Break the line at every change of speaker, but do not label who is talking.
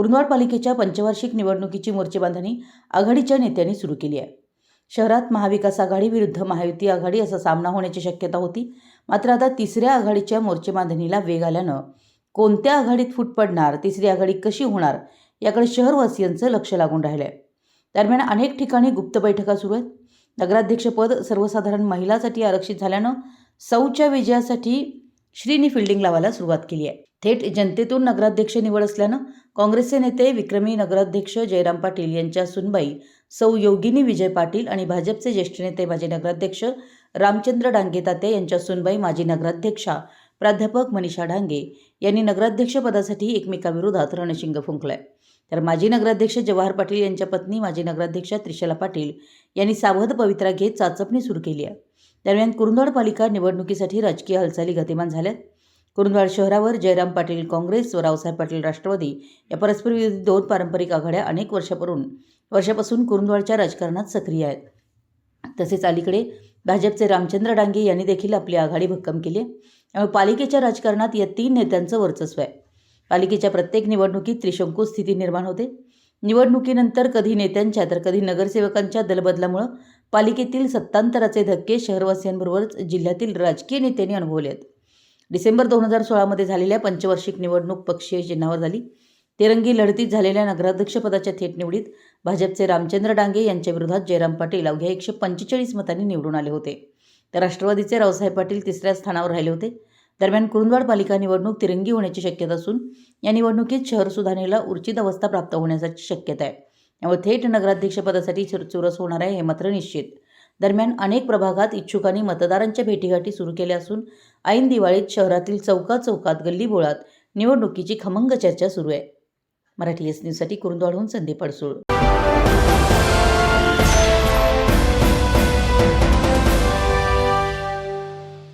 कुरुंदवाड पालिकेच्या पंचवार्षिक निवडणुकीची मोर्चेबांधणी आघाडीच्या नेत्यांनी सुरू केली आहे. शहरात महाविकास आघाडी विरुद्ध महायुती आघाडी असा सामना होण्याची शक्यता होती. मात्र आता तिसऱ्या आघाडीच्या मोर्चेबांधणीला वेग आल्यानं कोणत्या आघाडीत फूट पडणार तिसरी आघाडी कशी होणार याकडे शहरवासियांचं लक्ष लागून राहिलं आहे दरम्यान अनेक ठिकाणी गुप्त बैठका सुरू आहेत. नगराध्यक्षपद सर्वसाधारण महिलासाठी आरक्षित झाल्यानं सौच्या विजयासाठी श्रीनी फिल्डिंग लावायला सुरुवात केली आहे. थेट जनतेतून नगराध्यक्ष निवड असल्यानं काँग्रेसचे नेते विक्रमी नगराध्यक्ष जयराम पाटील यांच्या सुनबाई सौ योगिनी विजय पाटील आणि भाजपचे ज्येष्ठ नेते माजी नगराध्यक्ष रामचंद्र डांगे तात्या यांच्या सुनबाई माजी नगराध्यक्षा प्राध्यापक मनीषा डांगे यांनी नगराध्यक्षपदासाठी एकमेकाविरोधात रणशिंग फुंकलाय. तर माजी नगराध्यक्ष जवाहर पाटील यांच्या पत्नी माजी नगराध्यक्षा त्रिशला पाटील यांनी सावध पवित्रा घेत चाचपणी सुरू केली आहे. दरम्यान कुरुंदवाड पालिका निवडणुकीसाठी राजकीय हालचाली गतिमान झाल्यात. कुरुंदवाड शहरावर जयराम पाटील काँग्रेस व रावसाहेब पाटील राष्ट्रवादी या परस्पर विरोधी दोन पारंपरिक आघाड्या अनेक वर्षापूर्वी वर्षापासून कुरुंदवाडच्या राजकारणात सक्रिय आहेत. तसेच अलीकडे भाजपचे रामचंद्र डांगे यांनी देखील आपली आघाडी भक्कम केली आहे. त्यामुळे पालिकेच्या राजकारणात या तीन नेत्यांचं वर्चस्व आहे. पालिकेच्या प्रत्येक निवडणुकीत त्रिशंकू स्थिती निर्माण होते. निवडणुकीनंतर कधी नेत्यांच्या तर कधी नगरसेवकांच्या दलबदलामुळं पालिकेतील सत्तांतराचे धक्के शहरवासियांबरोबरच जिल्ह्यातील राजकीय नेत्यांनी अनुभवले आहेत डिसेंबर दोन हजार सोळामध्ये झालेल्या पंचवार्षिक निवडणूक पक्षीय चिन्हावर झाली. तिरंगी लढतीत झालेल्या नगराध्यक्षपदाच्या थेट निवडीत भाजपचे रामचंद्र डांगे यांच्या विरोधात जयराम पाटील अवघ्या एकशे पंचेचाळीस मतांनी निवडून आले होते. तर राष्ट्रवादीचे रावसाहेब पाटील तिसऱ्या स्थानावर राहिले होते. दरम्यान कुरुंदवाड पालिका निवडणूक तिरंगी होण्याची शक्यता असून या निवडणुकीत शहर सुधारणेला उर्चित अवस्था प्राप्त होण्याची शक्यता आहे. त्यामुळे थेट नगराध्यक्षपदासाठी चुर चुरस होणार आहे हे मात्र निश्चित. दरम्यान अनेक प्रभागात इच्छुकांनी मतदारांच्या भेटीगाठी सुरू केल्या असून ऐन दिवाळीत शहरातील चौका चौकात गल्लीबोळात निवडणुकीची खमंग चर्चा सुरू आहे. मराठी एस न्यूजसाठी कुरुंदवाडहून संदीप अडसूळ.